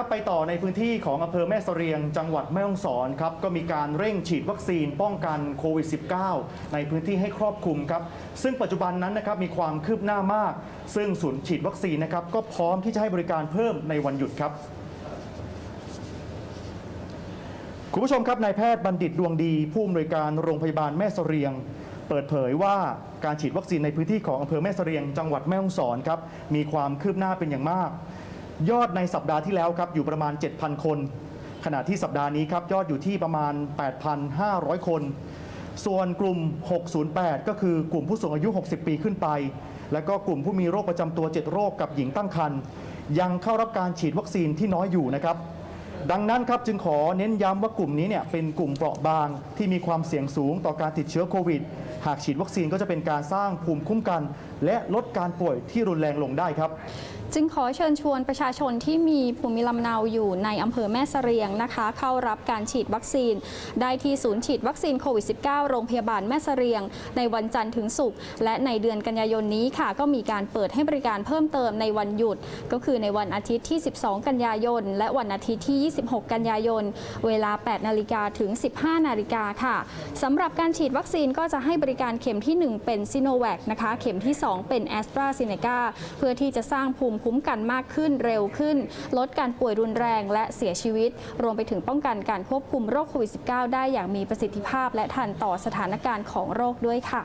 ครับไปต่อในพื้นที่ของอำเภอแม่เสรียงจังหวัดแม่ฮ่องสอนครับก็มีการเร่งฉีดวัคซีนป้องกันโควิด -19 ในพื้นที่ให้ครอบคลุมครับซึ่งปัจจุบันนั้นนะครับมีความคืบหน้ามาก ซึ่งศูนย์ฉีดวัคซีนนะครับก็พร้อมที่จะให้บริการเพิ่มในวันหยุดครับคุณผู้ชมครับนายแพทย์บัณฑิตดวงดี ผู้อำนวยการโรงพยาบาลแม่เสรียงเปิดเผยว่าการฉีดวัคซีนในพื้นที่ของอำเภอแม่เสรียง จังหวัดแม่ฮ่องสอนครับมีความคืบหน้าเป็นอย่างมาก ยอดในสัปดาห์ที่แล้วครับอยู่ประมาณ 7,000 คน ขณะที่สัปดาห์นี้ครับยอดอยู่ที่ประมาณ 8,500 คน ส่วนกลุ่ม 608 ก็คือกลุ่มผู้สูงอายุ 60 ปีขึ้นไป และก็กลุ่มผู้มีโรคประจำตัว 7 โรคกับหญิงตั้งครรภ์ยังเข้ารับการฉีดวัคซีนที่น้อยอยู่นะครับดังนั้นครับจึงขอเน้นย้ำว่ากลุ่มนี้เนี่ยเป็นกลุ่มเปราะบางที่มีความเสี่ยงสูงต่อการติดเชื้อโควิด หากฉีดวัคซีนก็จะเป็นการสร้างภูมิคุ้มกัน และลดการป่วยที่รุนแรงลงได้ครับจึงขอเชิญชวนประชาชนที่มีภูมิลำเนาอยู่ในอำเภอแม่เสรียงนะคะ เข้ารับการฉีดวัคซีน ได้ที่ศูนย์ฉีดวัคซีนโควิด -19 โรงพยาบาลแม่เสรียง ในวันจันทร์ถึงศุกร์และในเดือนกันยายนนี้ค่ะ ก็มีการเปิดให้บริการเพิ่มเติมในวันหยุด ก็คือในวันอาทิตย์ที่ 12 กันยายน และวันอาทิตย์ที่ 26 กันยายน เวลา 8 นาฬิกาถึง 15 นาฬิกาค่ะสำหรับการฉีดวัคซีนก็จะให้บริการเข็มที่ 1 เป็นซิโนแวคนะคะเข็มที่ 2 เป็นแอสตราเซเนกาเพื่อที่จะสร้างภูมิมิคุ้มกันมากขึ้นเร็วขึ้น ลดการป่วยรุนแรงและเสียชีวิต รวมไปถึงป้องกันการควบคุมโรคโควิด -19 ได้อย่างมีประสิทธิภาพ และทันต่อสถานการณ์ของโรคด้วยค่ะ